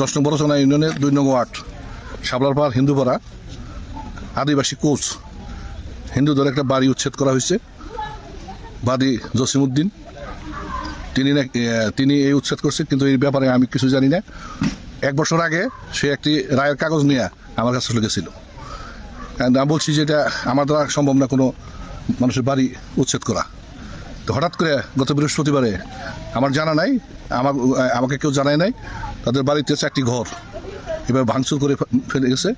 দশ নং বড়সোনা ইউনিয়নের দুই নম্বর ওয়ার্ড শাবলারপাড় হিন্দুপাড়া, আদিবাসী কোচ। হিন্দুদের একটা বাড়ি উচ্ছেদ করা হয়েছে, বাদী জসিমউদ্দিন। তিনি না তিনি এই উচ্ছেদ করছে, কিন্তু এই ব্যাপারে আমি কিছু জানি না। এক বছর আগে সে একটি রায়ের কাগজ নিয়ে আমার কাছে চলে গেছিল। আমি বলছি যে এটা আমার দ্বারা সম্ভব না কোনো মানুষের বাড়ি উচ্ছেদ করা। তো হঠাৎ করে গত বৃহস্পতিবারে আমার জানা নাই আমার আমাকে কেউ জানায় নাই। তাদের বাড়িতে চারটি ঘর। এবার ভাঙচুর করে ফেলে গেছে।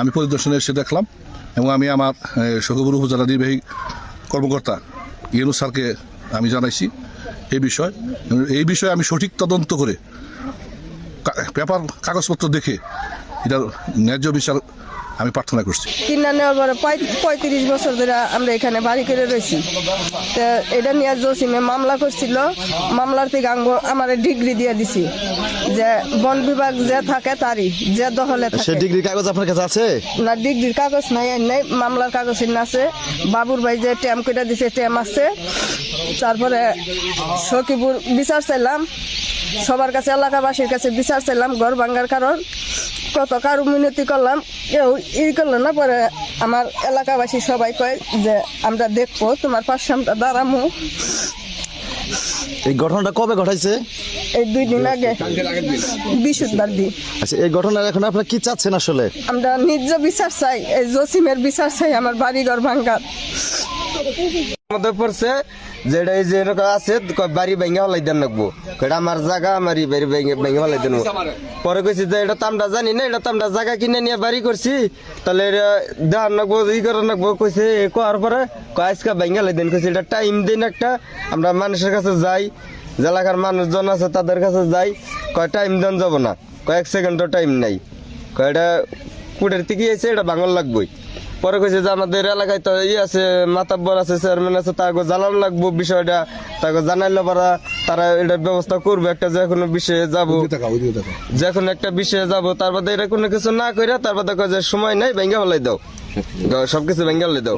আমি পরিদর্শনে এসে দেখলাম এবং আমি আমার সখবর উপজেলা নির্বাহী কর্মকর্তা ইয়েনু স্যারকে আমি জানাইছি এই বিষয়। এই বিষয়ে আমি সঠিক তদন্ত করে পেপার, কাগজপত্র দেখে এটার ন্যায্য বিচার আমি প্রার্থনা করছি। কিনা নেওয়ার পরে পঁয়ত্রিশ বছর ধরে আমরা এখানে বাড়ি করে রয়েছি। তো এটা নিয়ে জসিমে মামলা করছিল। মামলার থেকে আঙ্গ- আমার ডিগ্রি দিয়ে দিছি। যে বন বিভাগ যে থাকে তারই যে দখলে সে থাকে। ডিগ্রি কাগজ আপনার কাছে আছে? না ডিগ্রির কাগজ নাই নাই মামলার কাগজ আছে। বাবুর ভাই যে ট্যাম করে দিছে ট্যাম আছে। তারপরে সখীপুর বিচার চাইলাম। সবার কাছে এলাকাবাসীর কাছে বিচার চাইলাম ঘর ভাঙ্গার কারণ। কত কারও মিনতি করলাম কেউ ই করল না পরে আমার এলাকাবাসী সবাই কয় যে আমরা দেখব তোমার পাশে আমরা দাঁড়ামো। এই ঘটনাটা কবে ঘটাইছে? এই দুই দিন আগে বিশুদ্ধবার দিন। আচ্ছা এই ঘটনার এখন আপনার কি চাচ্ছেন আসলে? আমরা নিজ বিচার চাই এই জসিমের বিচার চাই আমার বাড়ি ঘর ভাঙ্গার মধ্যে পড়ছে, যেটা এই যে আছে বাড়ি ভেঙে হলাই দেন রাখব এটা আমার জায়গা, আমার এই বাড়ি ভেঙে ভেঙে হলাই দেন পরে কইছি যে, এটা তো জানি না, এটা তো আমরা জায়গা কিনে নিয়ে বাড়ি করছি। তাহলে এটা দেওয়ার রাখব ই করে রাখব কইছে, এ কোয়ার পরে আজকে ভেঙে হলাই দেন। কইছে, এটা টাইম দিন একটা, আমরা মানুষের কাছে যাই এলাকার মানুষজন আছে তাদের কাছে যাই, কয় টাইম দেন যাব না। কয়েক সেকেন্ডও টাইম নাই। কয়, এটা কুটের থেকে এসে এটা বাঙল লাগবই। পরে কইছে যে আমাদের এলাকায় তো ই আছে মাতাব্বর আছে চেয়ারম্যান আছে তাকে জানানো লাগবো বিষয়টা। তাকে জানাইলে পারা তারা এটা ব্যবস্থা করবে একটা যে কোনো বিষয়ে যাব। যে কোনো একটা বিষয়ে যাব তার বাদে এটা কোনো কিছু না করে তারপর দেখো যে সময় নাই ভেঙে ফেলাই দাও। সবকিছু ভেঙে ফেলাই দাও।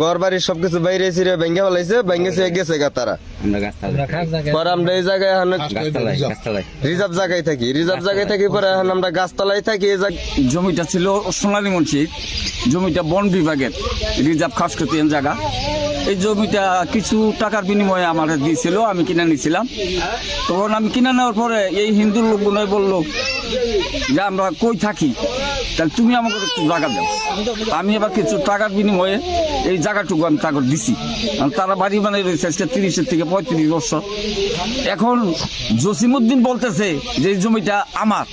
ঘর বাড়ি সবকিছু বাইরে ছিঁড়ে ভেঙে ফেলাইছে ভেঙে ছিঁড়ে গেছে গা তারা। পরে আমরা এই জায়গায় এখন রিজার্ভ জায়গায় থাকি রিজার্ভ জায়গায় থাকি পরে এখন আমরা গাছতলায় থাকি এই জায়গায় জমিটা ছিল সোনালী মসজিদ জমিটা বন বিভাগের রিজার্ভ খাস করতে জায়গা। এই জমিটা কিছু টাকার বিনিময়ে আমার দিয়েছিল আমি কিনে নিয়েছিলাম তখন আমি কিনে নেওয়ার পরে এই হিন্দু লোকগুলো বলল যে আমরা কই থাকি? তাহলে তুমি আমাকে একটু জায়গা দাও। আমি এবার কিছু টাকার বিনিময়ে এই জায়গাটুকু আমি তাকে দিছি। তারা বাড়ি বানিয়ে রয়েছে আজকে তিরিশের থেকে পঁয়ত্রিশ বছর। এখন জসিমুদ্দিন বলতেছে যে এই জমিটা আমার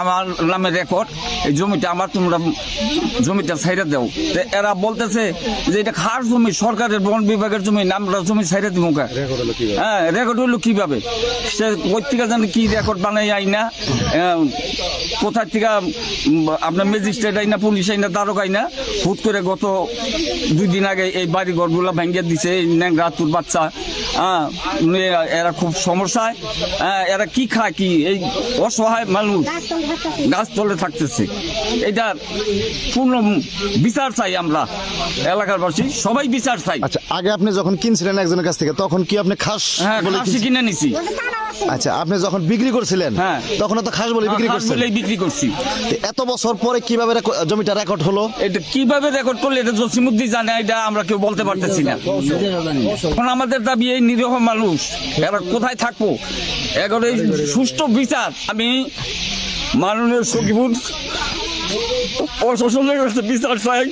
আমার নামে রেকর্ড এই জমিটা আমার তোমরা জমিটা ছাইড়া দাও। তো এরা বলতেছে যে এটা খাস জমি? সরকারের বন বিভাগের জমি আমরা জমি ছাইড়া দিব হ্যাঁ রেকর্ড হইল কীভাবে? সে কোথ থেকে জানি কি রেকর্ড বানাই আই না কোথার থেকে আপনার ম্যাজিস্ট্রেট আই না পুলিশ আই না দারোগ আই না হুট করে গত দুই দিন আগে এই বাড়ি ঘরগুলো ভেঙে দিছে এই ন্যাংরা তুর বাচ্চা। হ্যাঁ এরা- খুব সমস্যায়। হ্যাঁ এরা কি খায় কি? এই অসহায় মানুষ গাছতলে থাকতেছে। এটা পূর্ণ বিচার চাই আমরা এলাকার বাসী সবাই বিচার চাই। আচ্ছা আগে আপনি যখন কিনছিলেন একজনের কাছ থেকে তখন কি আপনি খাস হ্যাঁ খাসি কিনে নিছি। আচ্ছা আপনি যখন বিক্রি করছিলেন হ্যাঁ। তখন তো খাস বলে বিক্রি করছেন। বলেই বিক্রি করছি। এত বছর পরে কীভাবে জমিটা রেকর্ড হলো? এটা কীভাবে রেকর্ড করলে এটা জসিমুদ্দি জানে, এটা আমরা কেউ বলতে পারতেছি না। এখন আমাদের দাবি এই নিরীহ মানুষ এরা কোথায় থাকব? এখন এই সুষ্ঠু বিচার আমি মাননীয় সকিবুল প্রশাসনের কাছে বিচার চাই।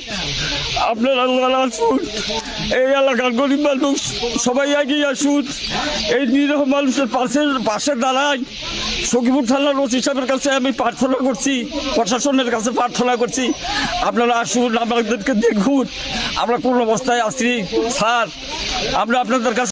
আপনারা যারা আসুন এই এলাকার গরিব মানুষ, সবাই এগিয়ে আসুন এই নিরীহ মানুষের পাশে পাশে দাঁড়ায়। সকিবুল থানার ওসি সাহেবের কাছে আমি প্রার্থনা করছি, প্রশাসনের কাছে প্রার্থনা করছি, আপনারা আসুন, আমাদেরকে দেখুন। আমরা কোন অবস্থায় আছি, স্যার, আমরা আপনাদের কাছে